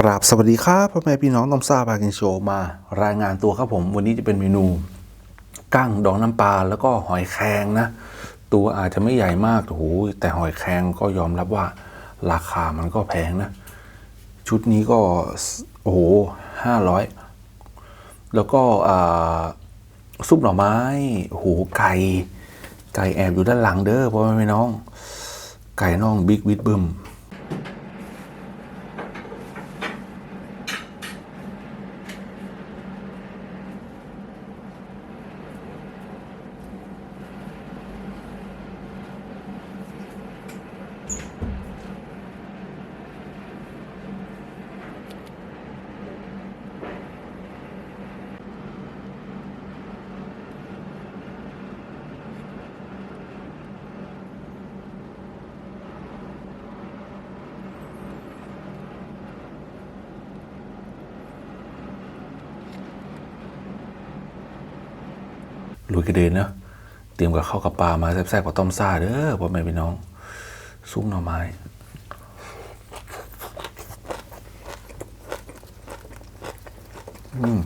กราบสวัสดีครับพ่อแม่พี่น้องต้มซ่าบากินโชว์มารายงานตัวครับผม วันนี้จะเป็นเมนูกั้งดองน้ำปลาแล้วก็หอยแครงนะ ตัวอาจจะไม่ใหญ่มากโอ้โหแต่หอยแครงก็ยอมรับว่าราคามันก็แพงนะ ชุดนี้ก็โอ้โหห้าร้อยแล้วก็ซุปหน่อไม้โอ้โหไก่ ไก่แอบอยู่ด้านหลังเด้อพ่อแม่พี่น้อง ไก่น่องบิ๊กวิดบึม ลุยกระเด็นเนาะเตรียมกับข้าวกับปลามาแซ่บๆกับต้มซ่าเด้อพ่อแม่พี่น้อง ซุปหน่อไม้อืม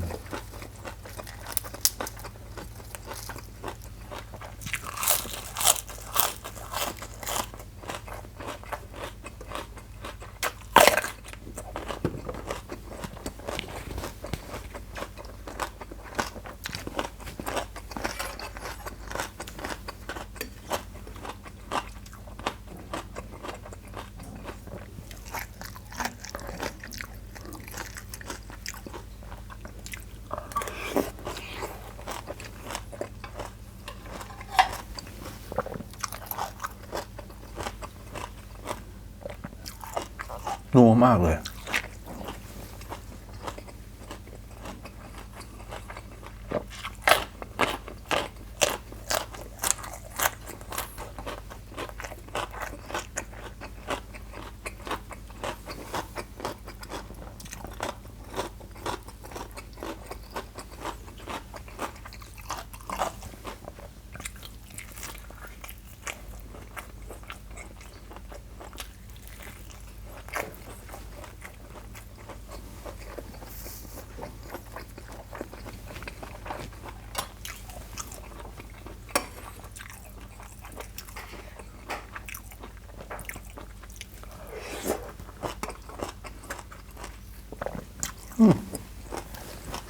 าก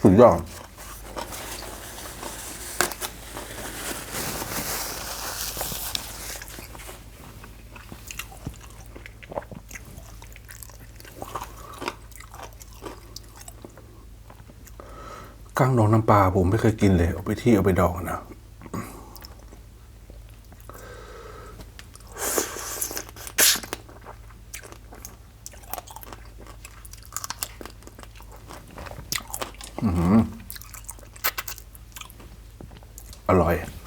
สุดยอดกั้งดองน้ำปลาผมไม่เคยกินเลย เอาไปที่เอาไปดองนะ อ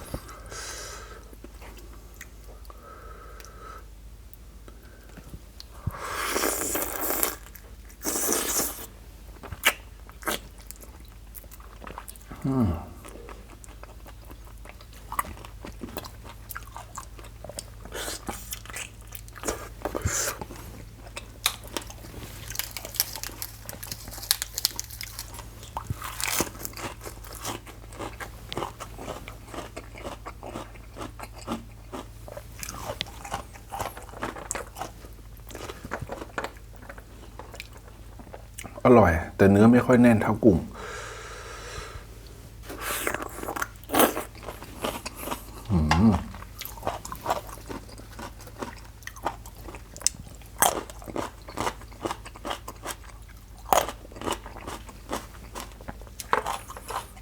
ร่อยอร่อย แต่เนื้อไม่ค่อยแน่นเท่ากุ้ง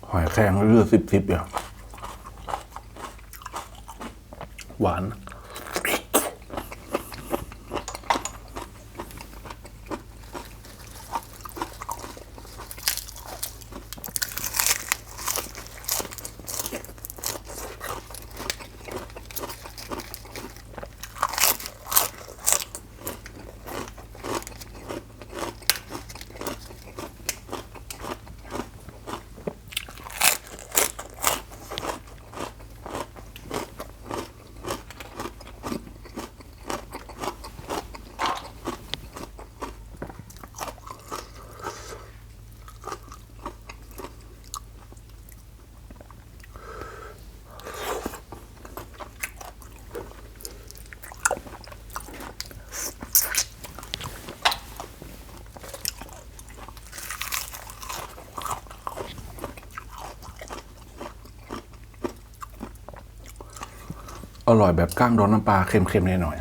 หอยแครงเลือดสิบสิบอย่างหวาน อร่อยแบบก้างดอนน้ำปลาเค็มๆหน่อย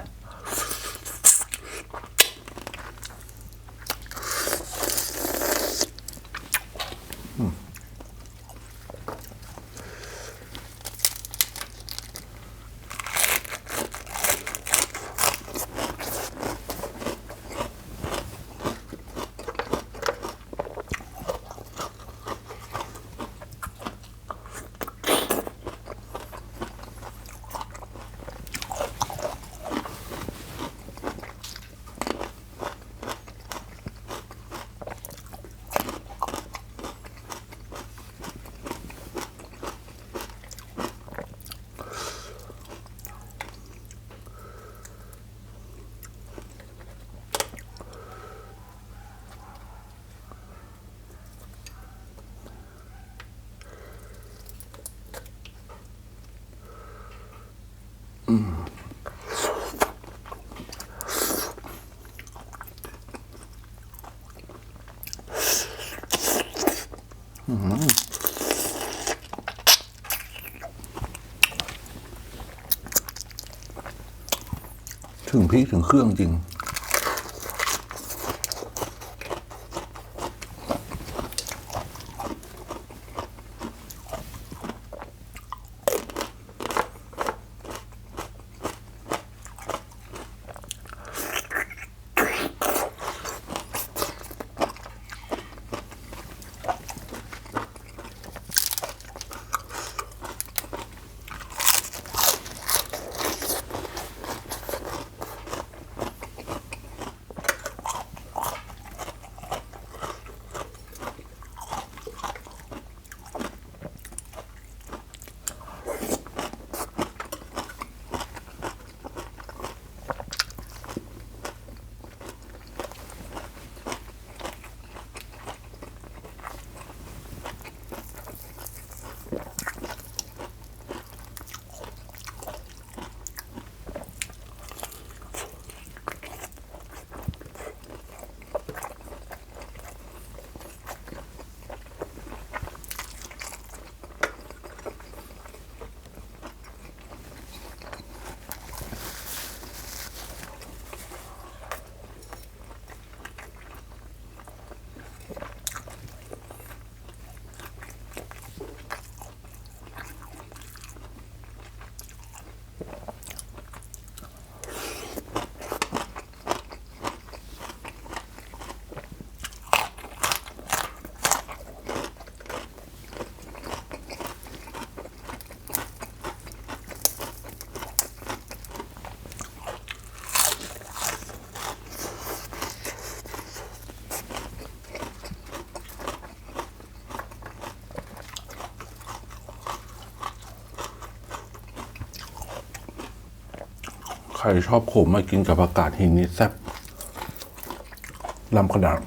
ถึงพริกถึงเครื่องจริง ใครชอบขมมากินกับอากาศหินนี่แซ่บลำขนาด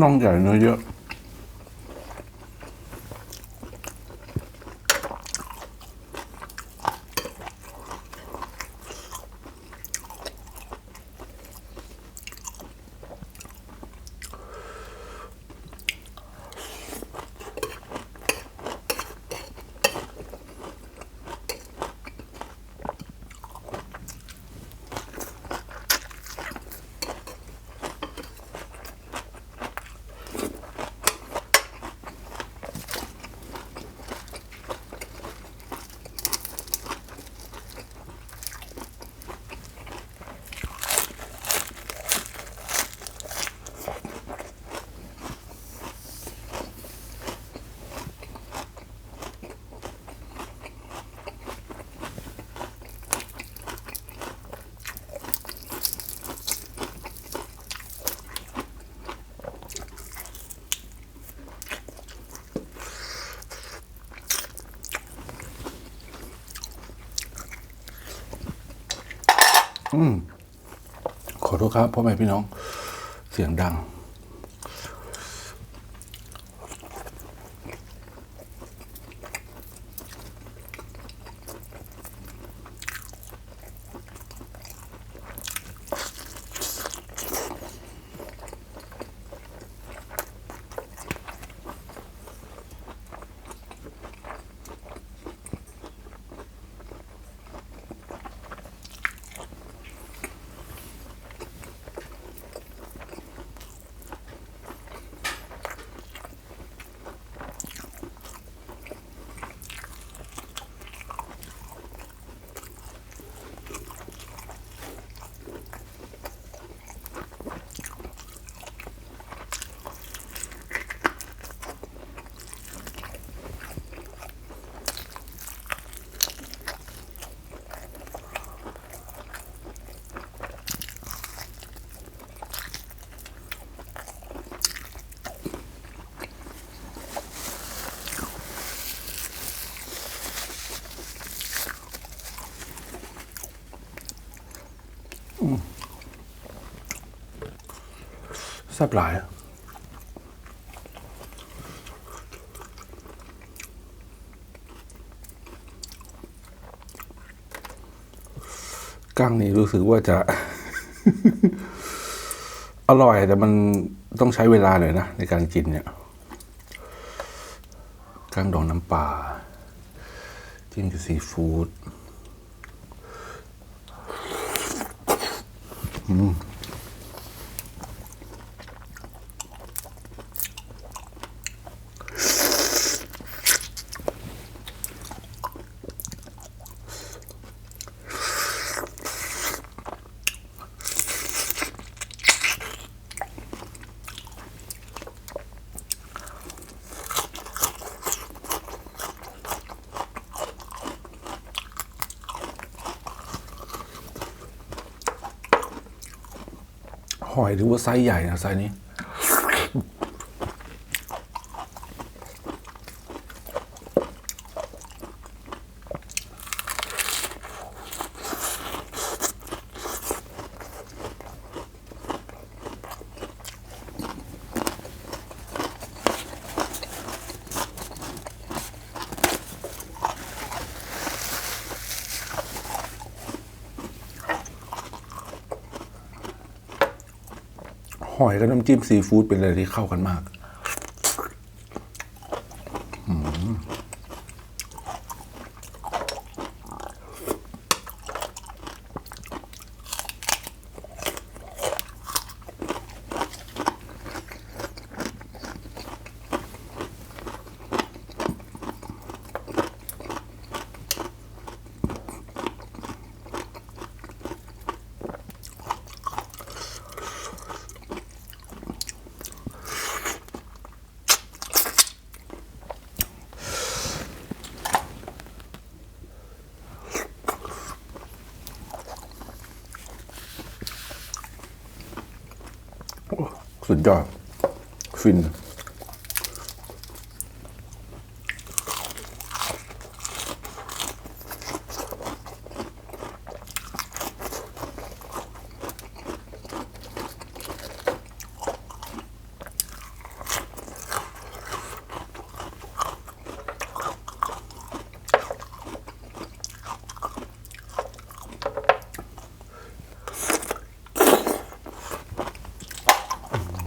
น่องใหญ่เนื้อเยอะ ขอโทษครับพ่อแม่พี่น้องเสียงดัง แซ่บหลายกั้งนี่รู้สึกว่าจะ อร่อยแต่มันต้องใช้เวลาหน่อยนะ ในการกินเนี่ยกั้งดองน้ำปลาจิ้มกับซีฟู้ด ไซส์ใหญ่นะไซส์นี้ ห อยกับน้ำจิ้มซีฟู้ดเป็นอะไรที่เข้ากันมาก สุดยอดฟิน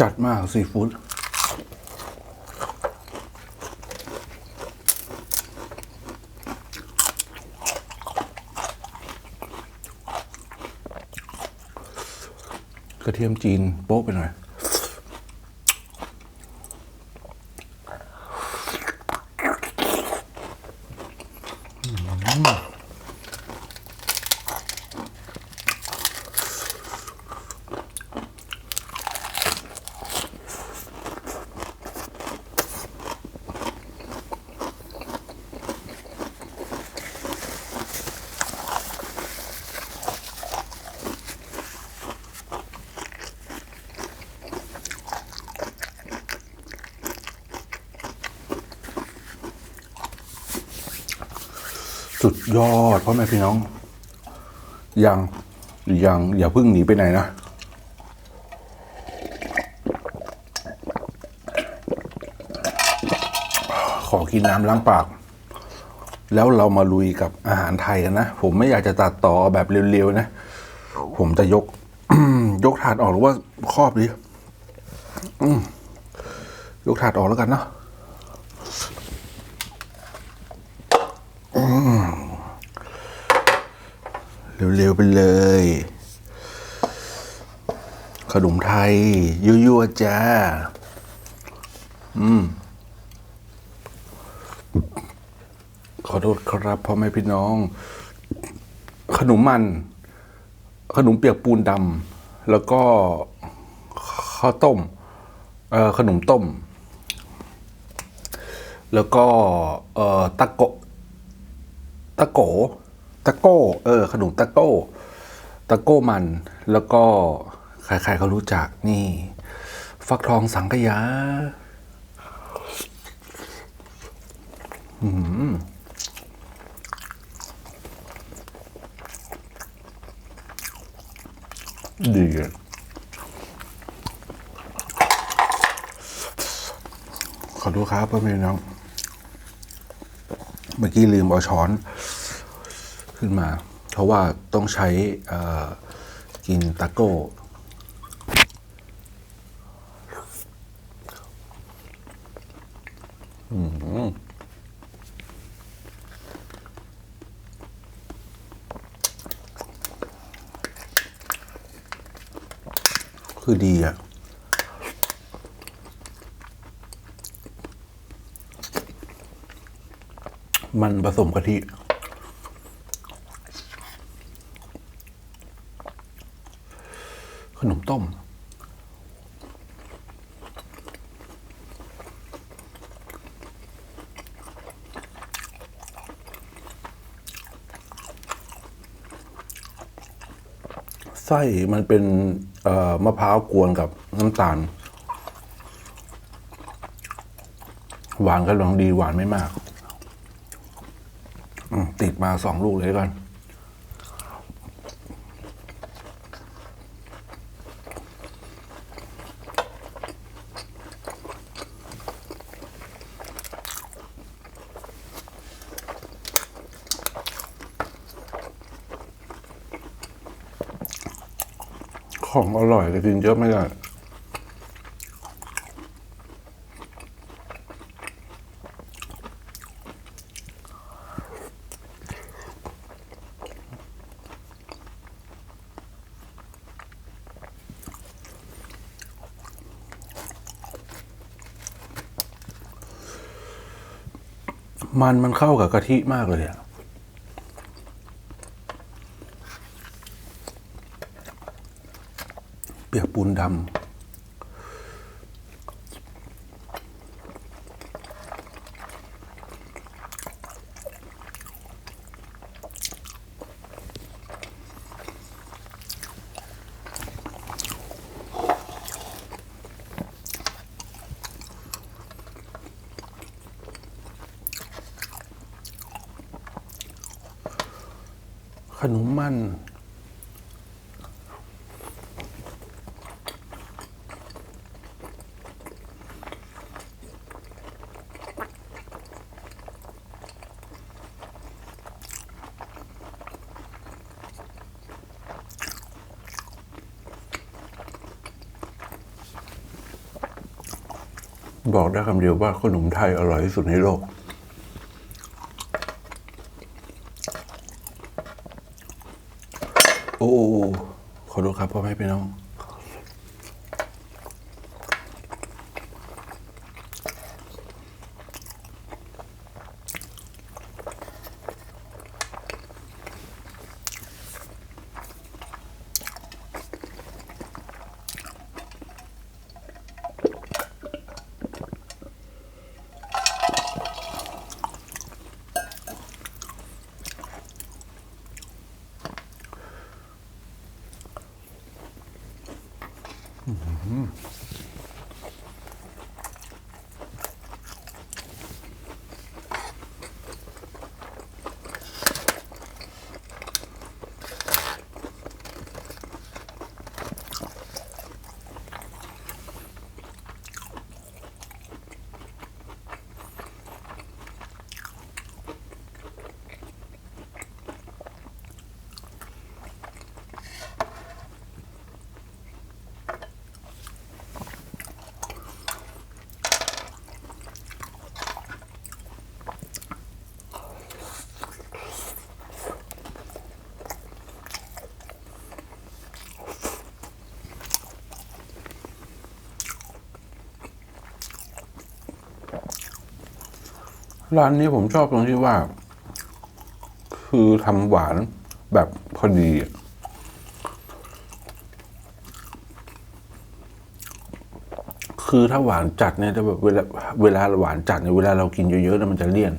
จัด มากซีฟู้ดกระเทียมจีนโป๊ะไปหน่อย สุดยอดพ่อแม่พี่น้อง ยังยังอย่าเพิ่งหนีไปไหนนะ ขอกินน้ำล้างปาก แล้วเรามาลุยกับอาหารไทยกันนะ ผมไม่อยากจะตัดต่อแบบเร็วๆนะ ผมจะยก ยกถาดออกหรือว่าครอบดีอยกถาดออกแล้วกันเนาะ เร็วๆไปเลย ขนมไทย ยั่วๆจ้า อืม ขอโทษครับพ่อแม่พี่น้อง ขนมมัน ขนมเปียกปูนดำแล้วก็ข้าวต้ม เอ่อขนมต้ม แล้วก็ เอ่อตะโกตะโก ตะโก้ เออ ขนมตะโก้ ตะโก้มัน แล้วก็ใครๆเขารู้จักนี่ ฟักทองสังกยาอืมดีอะขอโทษครับพ่อแม่พี่น้อง เมื่อกี้ลืมเอาช้อน ขึ้นมา เพราะว่าต้องใช้กินตะโก้คือดีอะมันผสมกะทิ ขนมต้ม ไส้มันเป็นมะพร้าวกวนกับน้ำตาล หวานก็ลองดีหวานไม่มากมติดมาสองลูกเลยก่อน ของอร่อยแต่กินเยอะไม่ได้มันมันเข้ากับกะทิมากเลยอะ เปียกปูนดำขนมมัน บอกได้คำเดียวว่าขนมไทยอร่อยที่สุดในโลก ร้านนี้ผมชอบตรงที่ว่า คือทำหวานแบบพอดี คือถ้าหวานจัดเนี่ยจะแบบเวลาเวลาหวานจัดเนี่ยเวลาเรากินเยอะๆเนี่ยมันจะเลี่ยน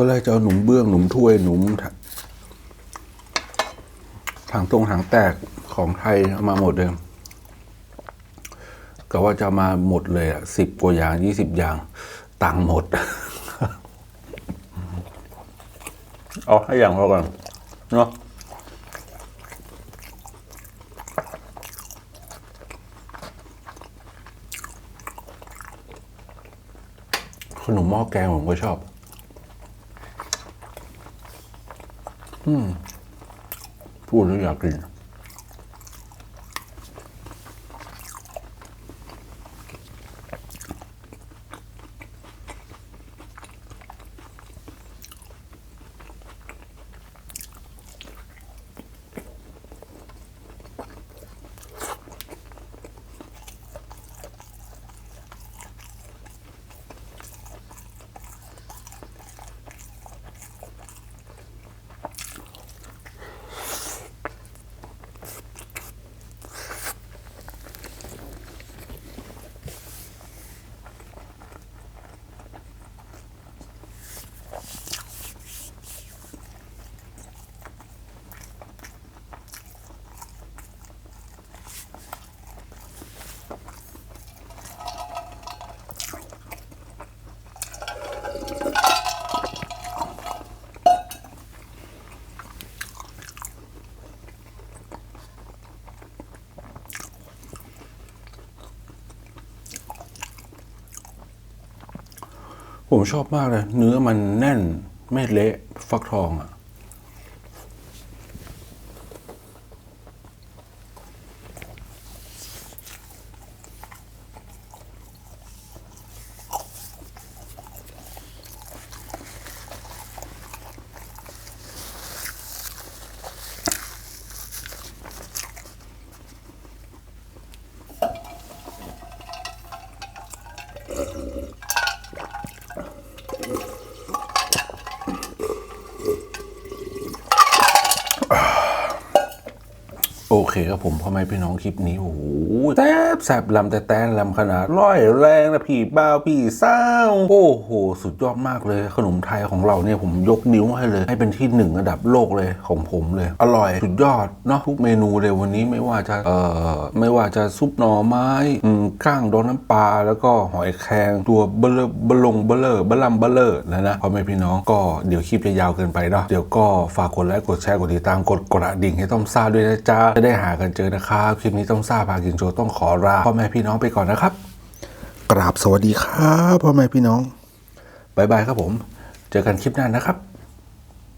อนแรกจะเอาหนุ่มเบื้องหนุ่มถ้วยหนุ่มถังตรงถังแตกของไทยเอามาหมดเลยก็ว่าจะมาหมดเลยอะสิบกว่าอย่างยี่สิบอย่างตังหมด เอาให้อย่างพอก่อนเนาะขนมหม้อแกงผมก็ชอบ พูดแล้วอยากกิน ผมชอบมากเลย เนื้อมันแน่นไม่เละฟักทองอะ โอเคครับผมพ่อแม่พี่น้องคลิปนี้โอ้โหแซบแซบลำแต่แตนลำขนาดร้อยแรงนะพี่บ้าวพี่เศร้าโอ้โห สุดยอดมากเลย ขนมไทยของเราเนี่ยผมยกนิ้วให้เลย ให้เป็นที่หนึ่งระดับโลกเลยของผมเลย อร่อยสุดยอดเนาะทุกเมนูเลยวันนี้ไม่ว่าจะเอ่อไม่ว่าจะซุปหน่อไม้อืมก้างดองน้ำปลาแล้วก็หอยแครงตัวเบลเบลงเบลเลอร์บลัมเบลเลอร์นะนะพ่อแม่พี่น้องก็เดี๋ยวคลิปจะยาวเกินไปเนาะเดี๋ยวก็ฝากกดไลค์กดแชร์กดติดตามกดกระดิ่งให้ต้องซ่าด้วยนะจ๊ะจะได้หากันเจอนะครับ คลิปนี้ต้องซ่าพากินโชว์ต้องขอลาพ่อแม่พี่น้องไปก่อนนะครับ กราบสวัสดีครับพ่อแม่พี่น้องบายบายครับผม เจอกันคลิปหน้านะครับ